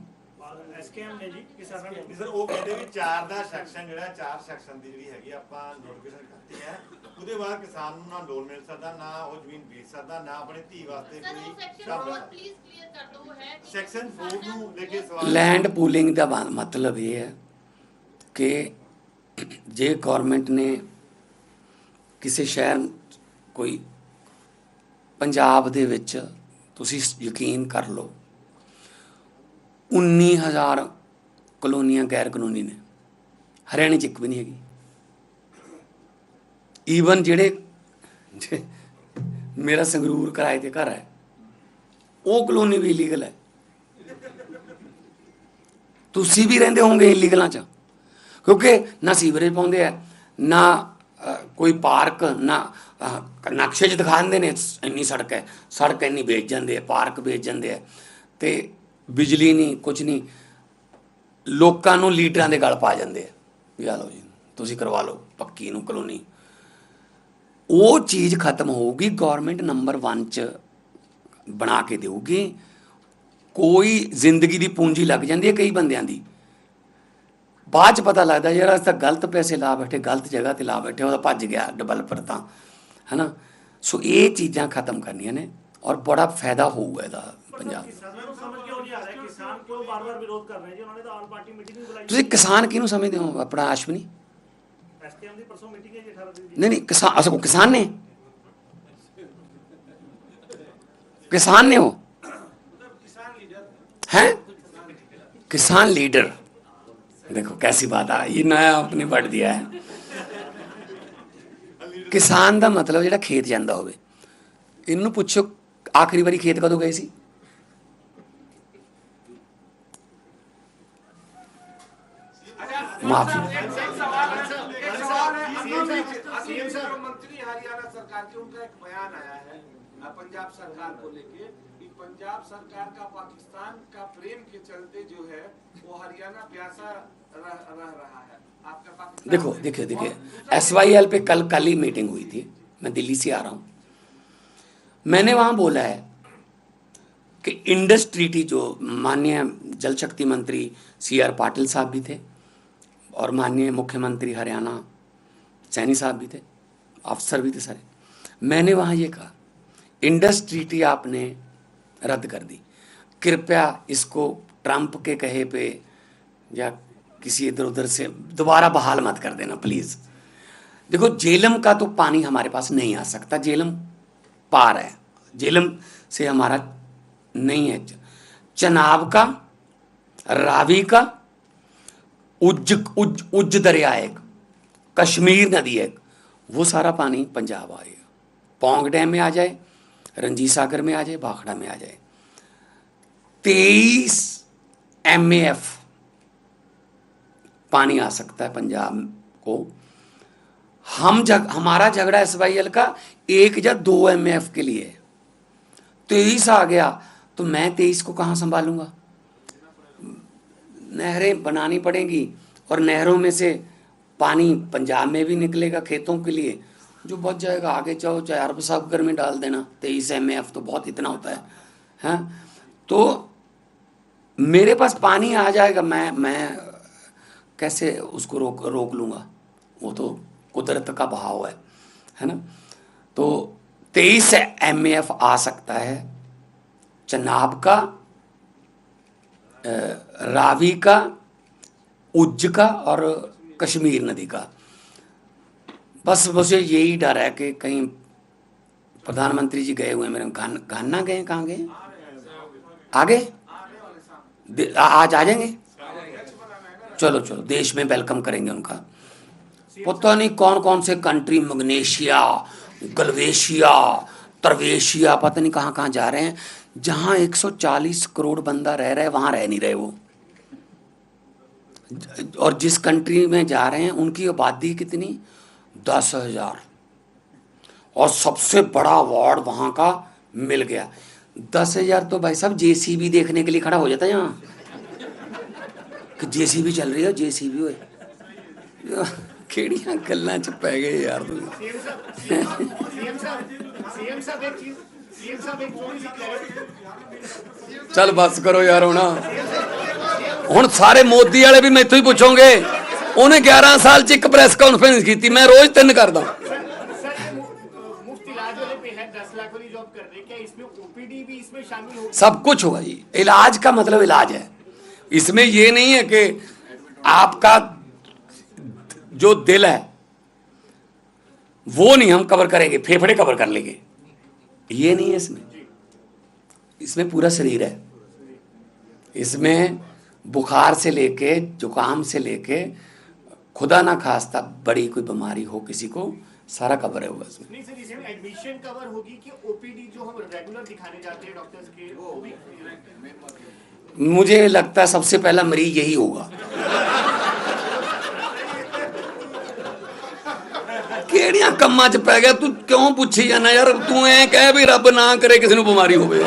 ਐਸਕੇਐਮ ਨੇ ਜੀ ਕਿਸਾਨਾਂ ਨੇ। ਸਰ ਉਹ ਕਹਿੰਦੇ ਵੀ ਚਾਰ ਦਾ ਸੈਕਸ਼ਨ ਜਿਹੜਾ ਚਾਰ ਸੈਕਸ਼ਨ ਦੀ ਜਿਹੜੀ ਹੈਗੀ ਆਪਾਂ ਨੋਟੀਫਿਕੇਸ਼ਨ ਕਰਤੀ ਹੈ। ਉਹਦੇ ਬਾਅਦ ਕਿਸਾਨ ਨੂੰ ਨਾ ਲੋਨ ਮਿਲ ਸਕਦਾ ਨਾ ਉਹ ਜ਼ਮੀਨ ਵੇਚ ਸਕਦਾ ਨਾ ਆਪਣੀ ਧੀ ਵਾਸਤੇ ਕੋਈ ਸੈਕਸ਼ਨ ਸ਼ਬਦ ਹੋਰ ਪਲੀਜ਼ ਕਲੀਅਰ ਕਰ ਦਿਓ ਹੈ ਕਿ ਸੈਕਸ਼ਨ 4 ਨੂੰ ਲੈ ਕੇ ਸਵਾਲ ਲੈਂਡ ਪੂਲਿੰਗ ਦਾ ਮਤਲਬ ਇਹ ਹੈ ਕਿ ਜੇ ਗਵਰਨਮੈਂਟ ਨੇ ਕਿਸੇ ਸ਼ਹਿਰ ਕੋਈ ਪੰਜਾਬ ਦੇ ਵਿੱਚ ਤੁਸੀਂ ਯਕੀਨ ਕਰ ਲਓ 19000 ਕਲੋਨੀਆਂ ਗੈਰ ਕਾਨੂੰਨੀ ਨੇ। ਹਰਿਆਣੇ ਚ ਇੱਕ ਵੀ ਨਹੀਂ ਹੈਗੀ। ਈਵਨ ਜਿਹੜੇ ਜੇ- ਮੇਰਾ ਸੰਗਰੂਰ ਕਿਰਾਏ ਤੇ ਘਰ ਹੈ, ਉਹ ਕਲੋਨੀ ਵੀ ਇਲੀਗਲ ਹੈ। ਤੁਸੀਂ ਵੀ ਰਹਿੰਦੇ ਹੋਵੋਗੇ ਇਲੀਗਲਾਂ ਚ, ਕਿਉਂਕਿ ਨਾ ਸੀਵਰੇਜ ਪਾਉਂਦੇ ਆ, ਨਾ ਕੋਈ ਪਾਰਕ, ਨਾ ਨਕਸ਼ੇ 'ਚ ਦਿਖਾ ਦਿੰਦੇ ਨੇ, ਇੰਨੀ ਸੜਕ ਹੈ, ਸੜਕ ਇੰਨੀ ਵੇਚ ਜਾਂਦੇ ਆ, ਪਾਰਕ ਵੇਚ ਜਾਂਦੇ ਆ, ਤੇ ਬਿਜਲੀ ਨਹੀਂ ਕੁਝ ਨਹੀਂ ਲੋਕਾਂ ਨੂੰ ਲੀਟਰਾਂ ਦੇ ਗਲ ਪਾ ਜਾਂਦੇ ਆ। ਵੀ ਆ ਲਓ ਜੀ, ਤੁਸੀਂ ਕਰਵਾ ਲਓ, ਪੱਕੀ ਨੂੰ ਕਲੋਨੀ। ਉਹ ਚੀਜ਼ ਖਤਮ ਹੋਊਗੀ ਗਵਰਨਮੈਂਟ ਨੰਬਰ 1 ਚ ਬਣਾ ਕੇ ਦੇਊਗੀ। ਕੋਈ ਜ਼ਿੰਦਗੀ ਦੀ ਪੂੰਜੀ ਲੱਗ ਜਾਂਦੀ ਹੈ ਕਈ ਬੰਦਿਆਂ ਦੀ। ਬਾਅਦ ਚ ਪਤਾ ਲੱਗਦਾ ਯਾਰ ਅਸੀਂ ਤਾਂ ਗਲਤ ਪੈਸੇ ਲਾ ਬੈਠੇ, ਗਲਤ ਜਗ੍ਹਾ ਤੇ ਲਾ ਬੈਠੇ, ਉਹਦਾ ਭੱਜ ਗਿਆ ਡਿਵੈਲਪਰ ਤਾਂ, ਹੈਨਾ? ਸੋ ਇਹ ਚੀਜ਼ਾਂ ਖਤਮ ਕਰਨੀਆਂ ਨੇ ਔਰ ਬੜਾ ਫਾਇਦਾ ਹੋਊਗਾ ਇਹਦਾ ਪੰਜਾਬ ਤੁਸੀਂ ਕਿਸਾਨ ਕਿਹਨੂੰ ਸਮਝਦੇ ਹੋ ਆਪਣਾ ਆਸ਼ਵਨੀ? ਐਸਕੇਐਮ ਦੀ ਪਰਸੋਂ ਮੀਟਿੰਗ ਹੈ ਜੀ 18 ਤਰੀਕ ਦੀ ਨਹੀਂ ਨਹੀਂ ਕਿਸਾਨ ਅਸਲ ਕਿਸਾਨ ਨੇ किसान ने हो किसान लीडर हैं किसान लीडर देखो कैसी बात आ ये नया आपने बढ़ दिया है ਕਿਸਾਨ ਦਾ ਮਤਲਬ ਜਿਹੜਾ ਖੇਤ ਜਾਂਦਾ ਹੋਵੇ ਇਹਨੂੰ ਪੁੱਛੋ ਆਖਰੀ ਵਾਰੀ ਖੇਤ ਕਦੋਂ ਗਏ ਸੀ ਮਾਫੀ पंजाब सरकार को लेके कि पंजाब सरकार का पाकिस्तान का प्रेम के चलते जो है वो हरियाणा प्यासा रह, रह रहा है। आपका पाकिस्तान देखो देखिए देखिए एस वाई एल पे कल कल ही मीटिंग हुई थी। मैं दिल्ली से आ रहा हूँ। मैंने वहाँ बोला है कि इंडस ट्रीटी जो माननीय जल शक्ति मंत्री सी आर पाटिल साहब भी थे और माननीय मुख्यमंत्री हरियाणा सैनी साहब भी थे अफसर भी थे सारे। मैंने वहाँ ये कहा इंडस ट्रीटी आपने रद्द कर दी। कृपया इसको ट्रंप के कहे पे या किसी इधर उधर से दोबारा बहाल मत कर देना प्लीज़ देखो, जेलम का तो पानी हमारे पास नहीं आ सकता, जेलम पार है। जेलम से हमारा नहीं है। चनाब का, रावी का, उज्ज उज्ज उज्ज दरिया एक, कश्मीर नदी एक, वो सारा पानी पंजाब आएगा। पोंग डैम में आ जाए रंजी सागर में आ जाए भाखड़ा में आ जाए। तेईस एम एफ़ पानी आ सकता है पंजाब को। हम जग, हमारा झगड़ा एस वाई एल का एक या दो एम एफ़ के लिए। तेईस आ गया तो मैं तेईस को कहाँ संभालूँगा? नहरें बनानी पड़ेंगी और नहरों में से पानी पंजाब में भी निकलेगा खेतों के लिए। जो बच जाएगा, आगे जाओ चाहे अरब सागर में डाल देना। तेईस एम एफ़ तो बहुत इतना होता है, हैं? तो मेरे पास पानी आ जाएगा, मैं मैं कैसे उसको रोक रोक लूँगा? वो तो कुदरत का बहाव है है ना? तो तेईस एम एफ़ आ सकता है, चनाब का रावी का, उज्ज का और कश्मीर नदी का। बस मुझे यही डर है कि कहीं प्रधानमंत्री जी गए हुए मेरे घान गए, कहाँ गए? आगे? आज आ जाएँगे? चलो चलो, देश में वेलकम करेंगे उनका। पता नहीं कौन कौन से कंट्री मग्नेशिया, गलवेशिया, तरवेशिया, पता नहीं कहाँ कहाँ जा रहे हैं। जहाँ 140 करोड़ बंदा रह रहा है, वहाँ रह नहीं रहे वो। और जिस कंट्री में जा रहे हैं, उनकी आबादी कितनी? दस हज़ार। और सबसे बड़ा अवार्ड वहाँ का मिल गया। दस हज़ार तो भाई साहब जेसीबी देखने के लिए खड़ा हो जाता है यहाँ। कि जेसीबी चल रही है जेसीबी ओए। केड़ियाँ गल पै गए यार चल बस करो यार होना हूँ सारे मोदी वाले भी मैं तो ही पूछोगे। ਕਰੋ ਯਾਰ ਹੁਣ ਹੁਣ ਸਾਰੇ ਮੋਦੀ ਵਾਲੇ ਵੀ ਮੈਥੋਂ ਹੀ ਪੁੱਛੋਗੇ ਉਹਨੇ 11 ਸਾਲ ਚ ਇੱਕ ਪ੍ਰੈਸ ਕਾਨਫਰੰਸ ਕੀਤੀ ਮੈਂ ਰੋਜ਼ ਤਿੰਨ ਕਰਦਾ सर ये मु- मुफ्त इलाज वाले पे है दस लाख वाली जॉब कर रहे हैं क्या इसमें ओपीडी भी इसमें शामिल होगी सब कुछ होगा जी इलाज का मतलब इलाज है इसमें ये नहीं है कि आपका जो दिल है वो नहीं हम कवर करेंगे फेफड़े कवर कर लेंगे ये नहीं है इसमें इसमें पूरा शरीर है इसमें बुखार से लेके जुकाम से लेके खुदा ना खास्ता बड़ी कोई बीमारी हो किसी को सारा कवर है होगा इसमें नहीं सर इसमें एडमिशन कवर होगी कि ओपीडी जो हम रेगुलर दिखाने जाते हैं डॉक्टर्स के वो भी मुझे लगता है सबसे पहला मरीज यही होगा ਕਿਹੜੀਆਂ ਕੰਮਾਂ 'ਚ ਪੈ ਗਿਆ ਤੂੰ ਕਿਉਂ ਪੁੱਛੀ ਜਾਂਦਾ ਯਾਰ ਤੂੰ ਐ ਕਹਿ ਵੀ ਰੱਬ ਨਾ ਕਰੇ ਕਿਸੇ ਨੂੰ ਬਿਮਾਰੀ ਹੋਵੇ